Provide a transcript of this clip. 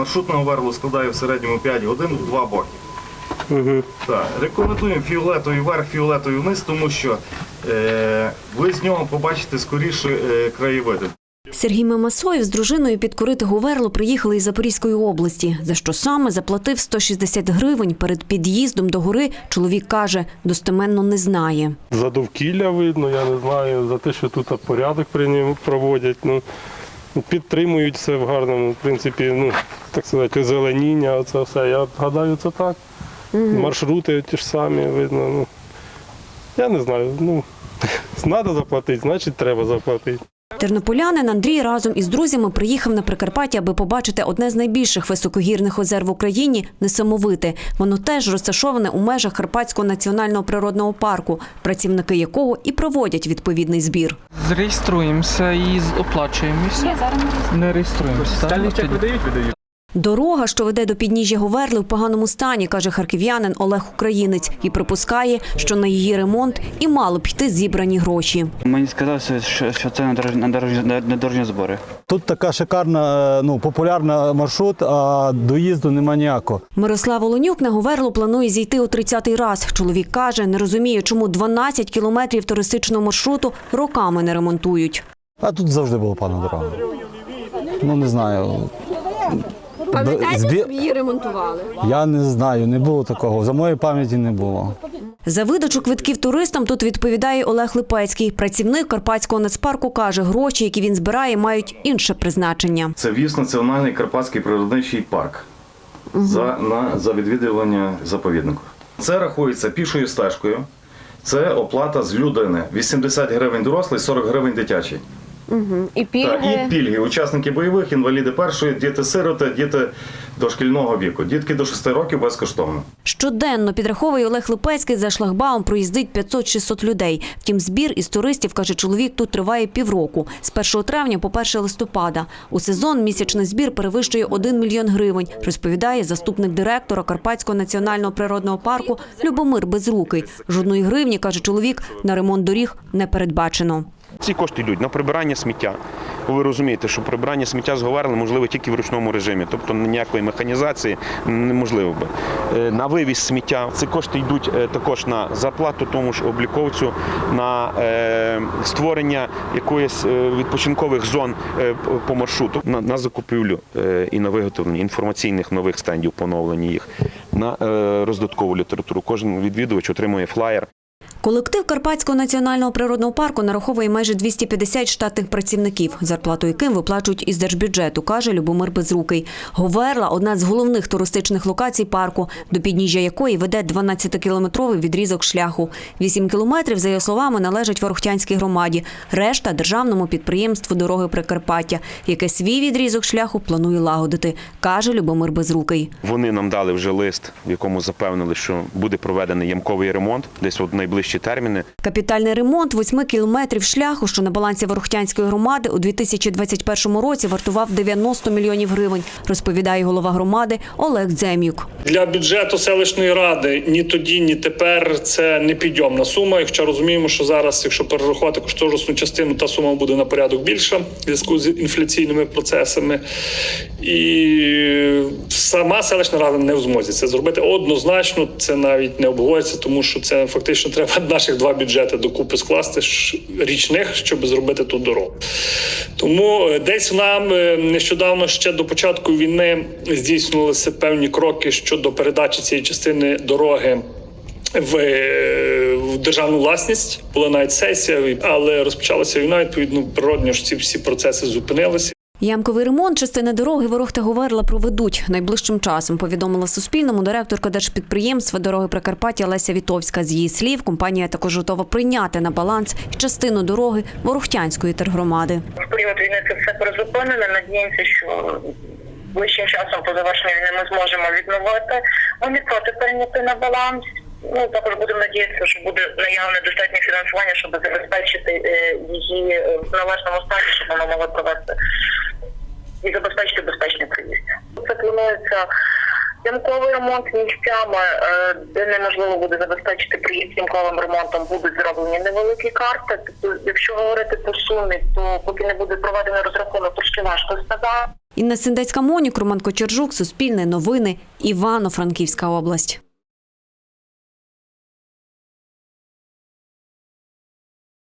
Маршрутного верлу складає в середньому 5 годин в два боки. Так, рекомендуємо фіолетовий вверх, фіолетовий вниз, тому що е, ви з нього побачите скоріше е, краєвиди. Сергій Мамасоєв з дружиною підкорити Говерло приїхали із Запорізької області. За що саме заплатив 160 гривень перед під'їздом до гори, чоловік каже, достеменно не знає. За довкілля видно, я не знаю, за те, що тут порядок при ньому проводять. Ну, підтримують все в гарному, в принципі, ну, так сказати, озеленіння, оце все. Я гадаю, це так. Маршрути ті ж самі видно. Ну, я не знаю. Ну, треба заплатити, значить треба заплатити. Тернополянин Андрій разом із друзями приїхав на Прикарпаття, аби побачити одне з найбільших високогірних озер в Україні несамовите. Воно теж розташоване у межах Карпатського національного природного парку, працівники якого і проводять відповідний збір. Зареєструємося і з- оплачуємо. Не реєструємося. Соціальний чек видають? Дорога, що веде до підніжжя Говерли, в поганому стані, каже харків'янин Олег Українець, і припускає, що на її ремонт і мали б йти зібрані гроші. Мені сказалося, що, це на дорожні, збори. Тут така шикарна, е, ну популярна маршрут, а доїзду нема ніякого. Мирослав Оленюк на Говерлу планує зійти у 30-й раз. Чоловік каже, не розуміє, чому 12 кілометрів туристичного маршруту роками не ремонтують. А тут завжди була пана дорога. Ну не знаю. Пам'ятаєте, щоб її ремонтували? Я не знаю, не було такого. За моєї пам'яті не було. За видачу квитків туристам тут відповідає Олег Липецький. Працівник Карпатського нацпарку каже, гроші, які він збирає, мають інше призначення. Це в'їзд в Національний Карпатський природничий парк за, на, за відвідування заповіднику. Це рахується пішою стежкою. Це оплата з людини. 80 гривень дорослий, 40 гривень дитячий. І Так, і пільги. Учасники бойових, інваліди першої, діти-сироти, діти дошкільного віку. Дітки до 6 років безкоштовно. Щоденно підраховує Олег Липецький за шлагбаум проїздить 500-600 людей. Втім, збір із туристів, каже чоловік, тут триває півроку. З 1 травня по 1 листопада. У сезон місячний збір перевищує 1 мільйон гривень, розповідає заступник директора Карпатського національного природного парку Любомир Безрукий. Жодної гривні, каже чоловік, на ремонт доріг не передбачено. Ці кошти йдуть на прибирання сміття. Ви розумієте, що прибирання сміття з можливо тільки в ручному режимі, тобто ніякої механізації неможливо би. Е, На вивіз сміття ці кошти йдуть е, також на зарплату тому ж обліковцю, на е, створення якоїсь відпочинкових зон по маршруту, на, закупівлю і на виготовлення інформаційних нових стендів, поновлення їх, на роздаткову літературу. Кожен відвідувач отримує флаєр. Колектив Карпатського національного природного парку нараховує майже 250 штатних працівників, зарплату яким виплачують із держбюджету, каже Любомир Безрукий. Говерла – одна з головних туристичних локацій парку, до підніжжя якої веде 12-кілометровий відрізок шляху. 8 кілометрів, за його словами, належать Ворохтянській громаді, решта – державному підприємству «Дороги Прикарпаття», яке свій відрізок шляху планує лагодити, каже Любомир Безрукий. Вони нам дали вже лист, в якому запевнили, що буде проведений ямковий ремонт десь от в найближчі терміни. Капітальний ремонт восьми кілометрів шляху, що на балансі Ворохтянської громади у 2021 році вартував 90 мільйонів гривень, розповідає голова громади Олег Дзем'юк. Для бюджету селищної ради ні тоді, ні тепер це не підйомна сума. Якщо розуміємо, що зараз, якщо перерахувати кошторисну частину, та сума буде на порядок більша в зв'язку з інфляційними процесами. І сама селищна рада не в змозі це зробити однозначно. Це навіть не обговорюється, тому що це фактично треба наших два бюджети докупи скласти річних, щоб зробити ту дорогу. Тому е, десь нам е, нещодавно ще до початку війни здійснювалися певні кроки щодо передачі цієї частини дороги. В, е, в державну власність була навіть сесія, але розпочалася війна. Відповідно, природньо ж ці всі процеси зупинилися. Ямковий ремонт частини дороги Ворог та Говерла проведуть найближчим часом. Повідомила Суспільному директорка держпідприємства дороги Прикарпаття Леся Вітовська. З її слів, компанія також готова прийняти на баланс частину дороги Ворохтянської тергромади. в період війни це все призупинено. Надіємося, що ближчим часом по завершенню війни ми зможемо відновити. Не проти прийняти на баланс. Ну також будемо надіятися, що буде наявне достатнє фінансування, щоб забезпечити е, її е, в належному стані, щоб вона могла провести і забезпечити безпечний приїзд. Це планується ямковий ремонт місцями, е, де неможливо буде забезпечити приїзд ямковим ремонтом, будуть зроблені невеликі карти. Тобто, якщо говорити по сумі, то поки не буде проведено розрахунок, трошки важко сказати. Інна Синдецька Монік, Роман Кочержук, Суспільне новини, Івано-Франківська область.